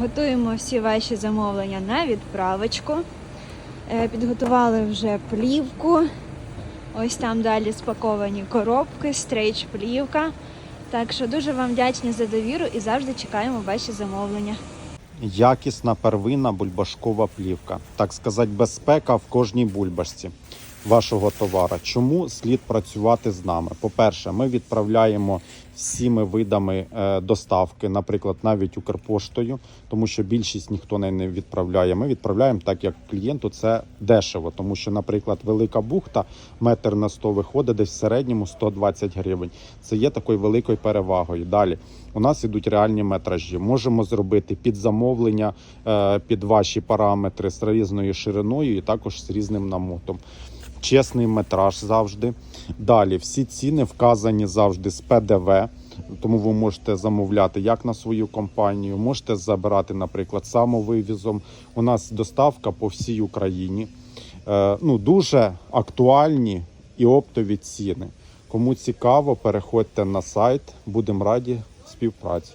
Готуємо всі ваші замовлення на відправочку. Е, Підготували вже плівку. Ось там далі спаковані коробки, стрейч плівка. Так що дуже вам вдячні за довіру і завжди чекаємо ваші замовлення. Якісна первинна бульбашкова плівка. Так сказати, безпека в кожній бульбашці вашого товара. Чому слід працювати з нами? По-перше, ми відправляємо всіми видами е, доставки, наприклад, навіть Укрпоштою, тому що більшість ніхто не відправляє. Ми відправляємо так, як клієнту це дешево, тому що, наприклад, велика бухта метр на 100 виходить десь в середньому 120 гривень. Це є такою великою перевагою. Далі у нас ідуть реальні метражі. Можемо зробити під замовлення, е, під ваші параметри з різною шириною і також з різним намотом. Чесний метраж завжди. Далі всі ціни вказані завжди з ПДВ. Тому ви можете замовляти як на свою компанію, можете забирати, наприклад, самовивізом. У нас доставка по всій Україні. Е, ну, дуже актуальні і оптові ціни. Кому цікаво, переходьте на сайт. Будемо раді співпраці.